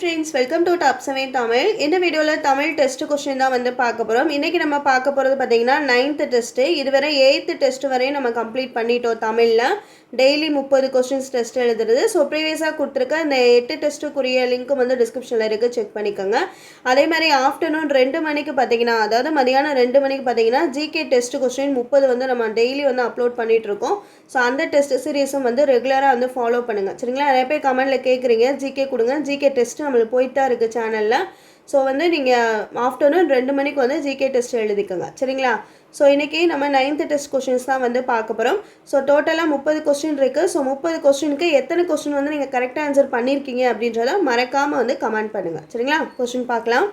Friends welcome to top seven Tamil இந்த வீடியோவில் Tamil test question தான் வந்து பார்க்க போகிறோம் இன்றைக்கி நம்ம பார்க்க போகிறது பார்த்தீங்கன்னா நைன்த்து டெஸ்ட்டு இதுவரை எயித்து டெஸ்ட் வரையும் நம்ம கம்ப்ளீட் பண்ணிட்டோம் தமிழில். டெய்லி முப்பது கொஸ்டின்ஸ் டெஸ்ட் எழுதுறது. ஸோ ப்ரீவியஸாக கொடுத்துருக்க இந்த எட்டு டெஸ்ட்டுக்குரிய லிங்க்கும் வந்து டிஸ்கிரிப்ஷனில் இருக்குது செக் பண்ணிக்கோங்க. அதே மாதிரி ஆஃப்டர்நூன் ரெண்டு மணிக்கு பார்த்தீங்கன்னா அதாவது மதியானம் ரெண்டு மணிக்கு பார்த்தீங்கன்னா ஜிகே டெஸ்ட் கொஸ்டின் முப்பது வந்து நம்ம டெய்லி வந்து அப்லோட் பண்ணிட்டு இருக்கோம். ஸோ அந்த டெஸ்ட் சீரியஸும் வந்து ரெகுலராக வந்து ஃபாலோ பண்ணுங்கள் சரிங்களா? நிறைய பேர் கமெண்ட்டில் கேட்குறீங்க ஜிகே கொடுங்க. ஜிகே டெஸ்ட்டு நம்மளுக்கு போயிட்டு தான் இருக்குது சேனலில் ஸோ வந்து நீங்கள் ஆஃப்டர்நூன் ரெண்டு மணிக்கு வந்து ஜிகே டெஸ்ட் எழுதிக்கோங்க. சரிங்களா? ஸோ இன்றைக்கி நம்ம நைன்த்து டெஸ்ட் கொஸ்டின்ஸ் தான் வந்து பார்க்க போகிறோம் ஸோ டோட்டலாக முப்பது கொஸ்டின் இருக்குது ஸோ முப்பது கொஸ்டினுக்கு எத்தனை கொஸ்டின் வந்து நீங்கள் கரெக்டாக ஆன்சர் பண்ணியிருக்கீங்க அப்படின்றத மறக்காமல் வந்து கமெண்ட் பண்ணுங்கள் சரிங்களா? கொஸ்டின் பார்க்கலாம்.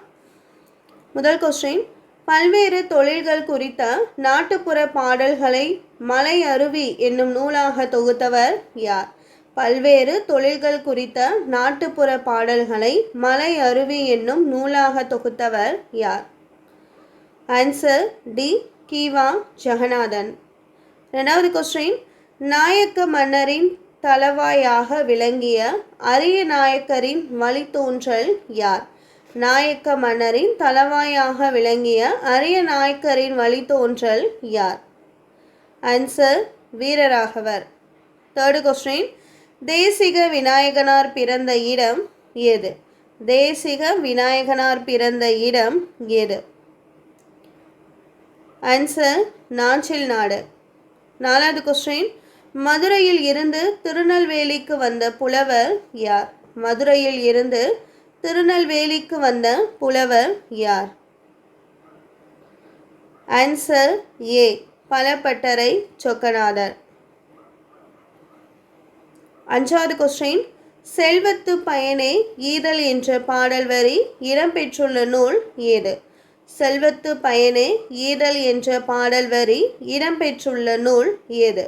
முதல் கொஸ்டின் பல்வேறு தொழில்கள் குறித்த நாட்டுப்புற பாடல்களை மலை அருவி என்னும் நூலாக தொகுத்தவர் யார்? பல்வேறு தொழில்கள் குறித்த நாட்டுப்புற பாடல்களை மலை அருவி என்னும் நூலாக தொகுத்தவர் யார்? ஆன்சர் டி கீவா ஜெகநாதன் ரெண்டாவது கொஸ்டின் நாயக்க மன்னரின் தலவாயாக விளங்கிய அரிய நாயக்கரின் வழித்தோன்றல் யார்? நாயக்க மன்னரின் தலவாயாக விளங்கிய அரிய நாயக்கரின் வழித்தோன்றல் யார்? ஆன்சர் வீரராகவர். தேர்டு கொஸ்டின் தேசிக விநாயகனார் பிறந்த இடம் எது? தேசிக விநாயகனார் பிறந்த இடம் எது? ஆன்சர் நாஞ்சில் நாடு. நாலாவது கொஸ்டின் மதுரையில் இருந்து திருநெல்வேலிக்கு வந்த புலவர் யார்? மதுரையில் இருந்து திருநெல்வேலிக்கு வந்த புலவர் யார்? Answer A Palapattarai Chokkanathar. அஞ்சாவது கொஸ்டின் செல்வத்து பயனே ஈதல் என்ற பாடல் வரி இடம்பெற்றுள்ள நூல் ஏது? செல்வத்து பயனே ஈதல் என்ற பாடல் வரி இடம்பெற்றுள்ள நூல் ஏது?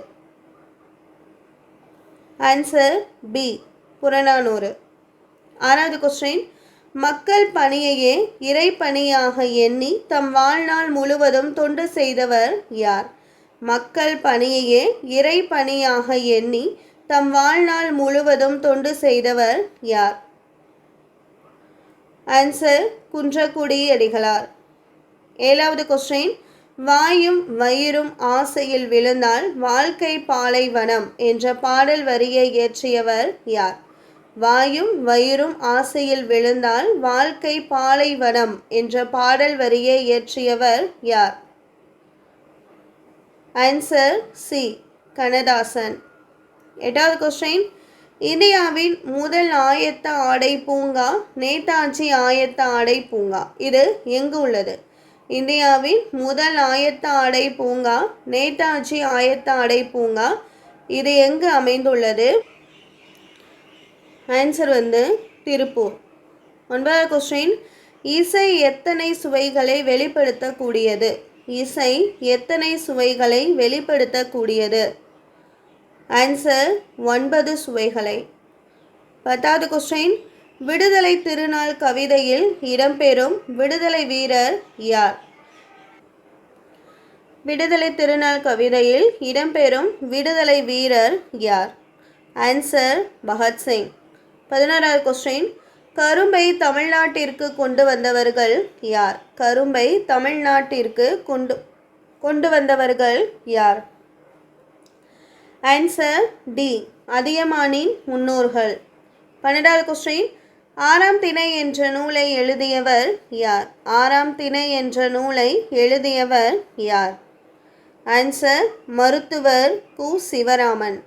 Answer B Purananuru. ஆறாவது கொஸ்டின் மக்கள் பணியையே இறைப்பணியாக எண்ணி தம் வாழ்நாள் முழுவதும் தொண்டு செய்தவர் யார்? மக்கள் பணியையே இறைப்பணியாக எண்ணி தம் வாழ்நாள் முழுவதும் தொண்டு செய்தவர் யார்? ஆன்சர் குன்றக்குடி அடிகளார். ஏழாவது கொஸ்டின் வாயும் வயிறும் ஆசையில் விழுந்தால் வாழ்க்கை பாலைவனம் என்ற பாடல் வரியை இயற்றியவர் யார்? வாயும் வயிறும் ஆசையில் விழுந்தால் வாழ்க்கை பாலைவனம் என்ற பாடல் வரியை இயற்றியவர் யார்? ஆன்சர் சி கனதாசன் எட்டாவது கொஸ்டின் இந்தியாவின் முதல் ஆயத்த ஆடை பூங்கா நேதாஜி ஆயத்த ஆடை பூங்கா. இது எங்கு உள்ளது? இந்தியாவின் முதல் ஆயத்த ஆடை பூங்கா நேதாஜி ஆயத்த ஆடை பூங்கா. இது எங்கு அமைந்துள்ளது? ஆன்சர் வந்து திருப்பூர். ஒன்பதாவது கொஸ்டின் இசை எத்தனை சுவைகளை வெளிப்படுத்தக்கூடியது? இசை எத்தனை சுவைகளை வெளிப்படுத்தக்கூடியது? ஆன்சர் ஒன்பது சுவைகளை. பத்தாவது கொஸ்டின் விடுதலை திருநாள் கவிதையில் இடம்பெறும் விடுதலை வீரர் யார்? விடுதலை திருநாள் கவிதையில் இடம்பெறும் விடுதலை வீரர் யார்? ஆன்சர் பகத்சிங் பதினாறாவது கொஸ்டின் கரும்பை தமிழ்நாட்டிற்கு கொண்டு வந்தவர்கள் யார்? கரும்பை தமிழ்நாட்டிற்கு கொண்டு கொண்டு வந்தவர்கள் யார்? ஆன்சர் டி அதியமானின் முன்னோர்கள். பன்னெண்டாவது கொஸ்டின் ஆறாம் திணை என்ற நூலை எழுதியவர் யார்? ஆறாம் திணை என்ற நூலை எழுதியவர் யார்? ஆன்சர் மருத்துவர் கு. சிவராமன்.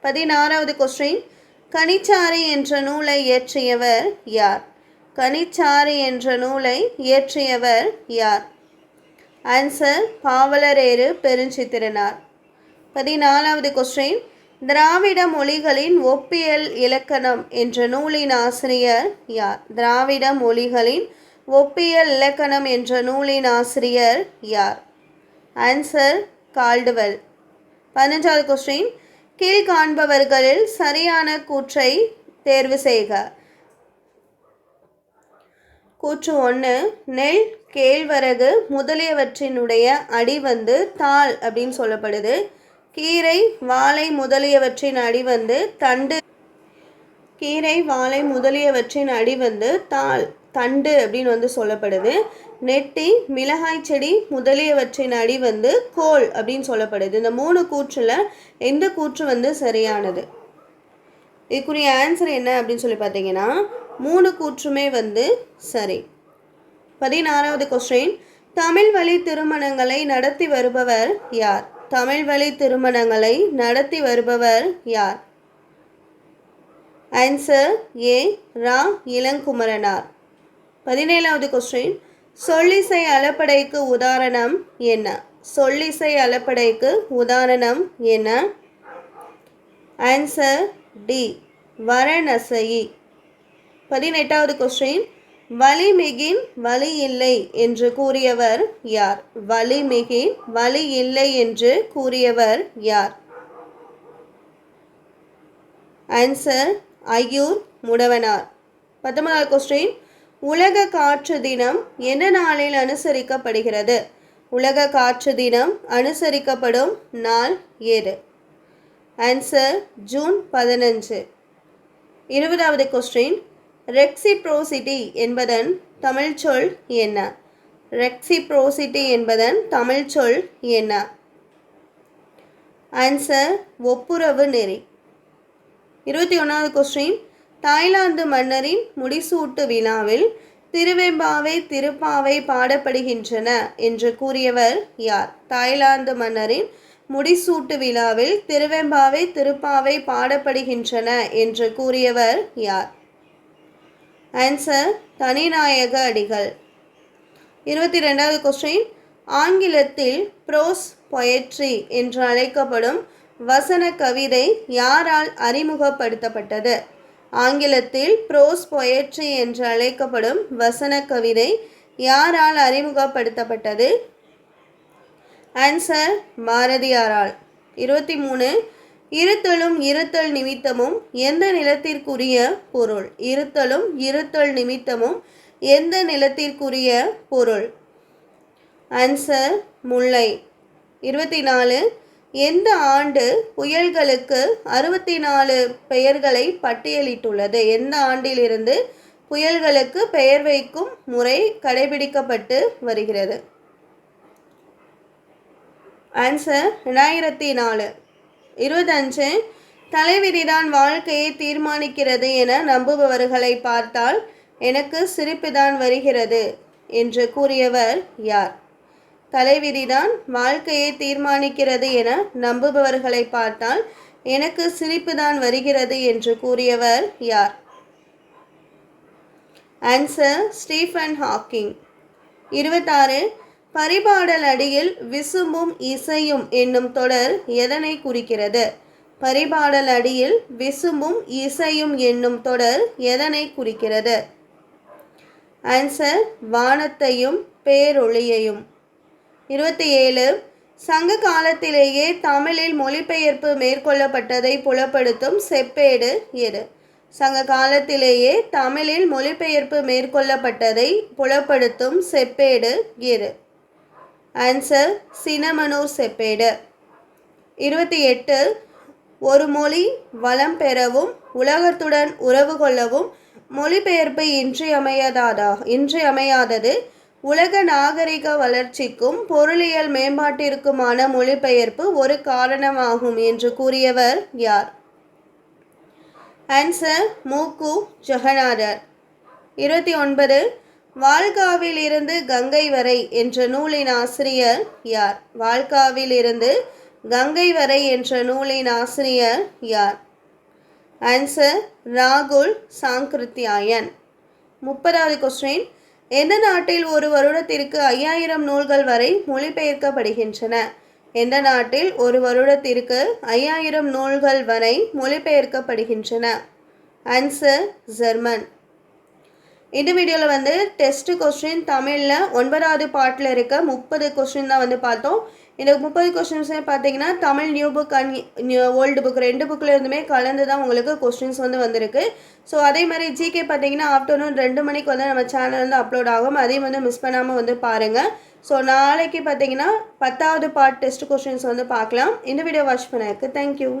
பதினாறாவது கொஸ்டின் கனிச்சாறு என்ற நூலை இயற்றியவர் யார்? கனிச்சாறு என்ற நூலை இயற்றியவர் யார்? ஆன்சர் பாவலரேறு பெருஞ்சித்திரனார். பதினாலாவது கொஸ்டின். திராவிட மொழிகளின் ஒப்பியல் இலக்கணம் என்ற நூலின் ஆசிரியர் யார்? திராவிட மொழிகளின் ஒப்பியல் இலக்கணம் என்ற நூலின் ஆசிரியர் யார்? ஆன்சர் கால்டுவெல் பதினஞ்சாவது கொஸ்டின். கீழ் காண்பவர்களில் சரியான கூற்றை தேர்வு செய்க. கூற்று ஒன்று நெல் கேழ்வரகு முதலியவற்றினுடைய அடி வந்து தாள் அப்படின்னு சொல்லப்படுது. கீரை வாழை முதலியவற்றின் அடி வந்து தண்டு. கீரை வாழை முதலியவற்றின் அடி வந்து தாள் தண்டு அப்படின்னு வந்து சொல்லப்படுது. நெட்டி மிளகாய் செடி முதலியவற்றின் அடி வந்து கோல் அப்படின்னு சொல்லப்படுது. இந்த மூணு கூற்றில் எந்த கூற்று வந்து சரியானது? இதுக்குரிய ஆன்சர் என்ன அப்படின்னு சொல்லி பார்த்தீங்கன்னா மூணு கூற்றுமே வந்து சரி. பதினாறாவது கொஸ்டின் தமிழ் வழி திருமணங்களை நடத்தி வருபவர் யார்? தமிழ் வழி திருமணங்களை நடத்தி வருபவர் யார்? Answer A Ra. இளங்குமரனார். பதினேழாவது கொஸ்டின் சொல்லிசை அளப்படைக்கு உதாரணம் என்ன? சொல்லிசை அளப்படைக்கு உதாரணம் என்ன? ஆன்சர் டி வரணசை பதினெட்டாவது கொஸ்டின் வலிமிகின் வலி இல்லை என்று கூறியவர் யார்? வலிமிகின் வலி இல்லை என்று கூறியவர் யார்? ஆன்சர் ஐயூர் முடவனார். பத்தொன்பதாவது கொஸ்டின் உலக காற்று தினம் எந்த நாளில் அனுசரிக்கப்படுகிறது? உலக காற்று தினம் அனுசரிக்கப்படும் நாள் ஏது ஆன்சர் ஜூன் பதினஞ்சு. இருபதாவது கொஸ்டின் ரெக்சிப்ரோசிட்டி என்பதன் தமிழ் சொல் என்ன? ரெக்சிப்ரோசிட்டி என்பதன் தமிழ் சொல் என்ன? ஆன்சர் ஒப்புரவு நெறி. இருபத்தி ஒன்றாவது கொஸ்டின் தாய்லாந்து மன்னரின் முடிசூட்டு விழாவில் திருவெம்பாவை திருப்பாவை பாடப்படுகின்றன என்று கூறியவர் யார்? தாய்லாந்து மன்னரின் முடிசூட்டு விழாவில் திருவெம்பாவை திருப்பாவை பாடப்படுகின்றன என்று கூறியவர் யார்? ஆன்சர் தனிநாயக அடிகள். இருபத்தி ரெண்டாவது கொஸ்டின் ஆங்கிலத்தில் ப்ரோஸ் பொயட்ரி என்று அழைக்கப்படும் வசன கவிதை யாரால் அறிமுகப்படுத்தப்பட்டது? ஆங்கிலத்தில் ப்ரோஸ் பொயட்ரி என்று அழைக்கப்படும் வசன கவிதை யாரால் அறிமுகப்படுத்தப்பட்டது? ஆன்சர் பாரதியாரால். இருபத்தி மூணு இருத்தலும் இருத்தல் நிமித்தமும் எந்த நிலத்திற்குரிய பொருள்? இருத்தலும் இருத்தல் நிமித்தமும் எந்த நிலத்திற்குரிய பொருள்? ஆன்சர் முல்லை. இருபத்தி நாலு எந்த ஆண்டு புயல்களுக்கு அறுபத்தி நாலு பெயர்களை பட்டியலிட்டுள்ளது? எந்த ஆண்டிலிருந்து புயல்களுக்கு பெயர் வைக்கும் முறை கடைபிடிக்கப்பட்டு வருகிறது? ஆன்சர் ரெண்டாயிரத்தி நாலு இருபத்தஞ்சு தலைவிதிதான் வாழ்க்கையை தீர்மானிக்கிறது என நம்புபவர்களை பார்த்தால் எனக்கு சிரிப்புதான் வருகிறது என்று கூறியவர் யார்? தலைவிதிதான் வாழ்க்கையை தீர்மானிக்கிறது என நம்புபவர்களை பார்த்தால் எனக்கு சிரிப்புதான் வருகிறது என்று கூறியவர் யார்? ஆன்சர் ஸ்டீஃபன் ஹாக்கிங் இருபத்தாறு பரிபாடல் அடியில் விசும்பும் இசையும் என்னும் தொடர் எதனை குறிக்கிறது? பரிபாடல் அடியில் விசும்பும் இசையும் என்னும் தொடர் எதனை குறிக்கிறது? ஆன்சர் வானத்தையும் பேரொளியையும். இருபத்தி ஏழு சங்க காலத்திலேயே தமிழில் மொழிபெயர்ப்பு மேற்கொள்ளப்பட்டதை புலப்படுத்தும் செப்பேடு எது? சங்க காலத்திலேயே தமிழில் மொழிபெயர்ப்பு மேற்கொள்ளப்பட்டதை புலப்படுத்தும் செப்பேடு எது? ஆன்சர் சினமனூர் செப்பேடு. இருபத்தி எட்டு ஒரு மொழி வளம் பெறவும் உலகத்துடன் உறவு கொள்ளவும் மொழிபெயர்ப்பு இன்றியமையாததா இன்றியமையாதது உலக நாகரிக வளர்ச்சிக்கும் பொருளியல் மேம்பாட்டிற்குமான மொழிபெயர்ப்பு ஒரு காரணமாகும் என்று கூறியவர் யார்? ஆன்சர் மூக்கு ஜெகநாதர். இருபத்தி ஒன்பது வால்காவிலிருந்து கங்கை வரை என்ற நூலின் ஆசிரியர் யார்? வாழ்காவிலிருந்து கங்கை வரை என்ற நூலின் ஆசிரியர் யார்? ஆன்சர் ராகுல் சாங்கிருத்தியாயன். முப்பதாவது கொஸ்டின் எந்த நாட்டில் ஒரு வருடத்திற்கு ஐயாயிரம் நூல்கள் வரை மொழிபெயர்க்கப்படுகின்றன? எந்த நாட்டில் ஒரு வருடத்திற்கு ஐயாயிரம் நூல்கள் வரை மொழிபெயர்க்கப்படுகின்றன? ஆன்சர் ஜெர்மன் இந்த வீடியோவில் வந்து டெஸ்ட் கொஸ்டின் தமிழில் ஒன்பதாவது பாட்டில் இருக்க முப்பது கொஸ்டின் தான் வந்து பார்த்தோம். இந்த முப்பது கொஸ்டின்ஸே பார்த்தீங்கன்னா Tamil new book and old book ரெண்டு புக்கில் இருந்துமே கலந்து தான் உங்களுக்கு கொஸ்டின்ஸ் வந்து வந்திருக்கு. ஸோ அதே மாதிரி ஜிகே பார்த்தீங்கன்னா ஆஃப்டர்நூன் ரெண்டு மணிக்கு வந்து நம்ம சேனல் வந்து அப்லோட் ஆகும் அதையும் வந்து மிஸ் பண்ணாமல் வந்து பாருங்கள் ஸோ நாளைக்கு பார்த்தீங்கன்னா பத்தாவது பார்ட் டெஸ்ட் கொஸ்டின்ஸ் வந்து பார்க்கலாம். இந்த வீடியோ வாட்ச் பண்ணதுக்கு தேங்க்யூ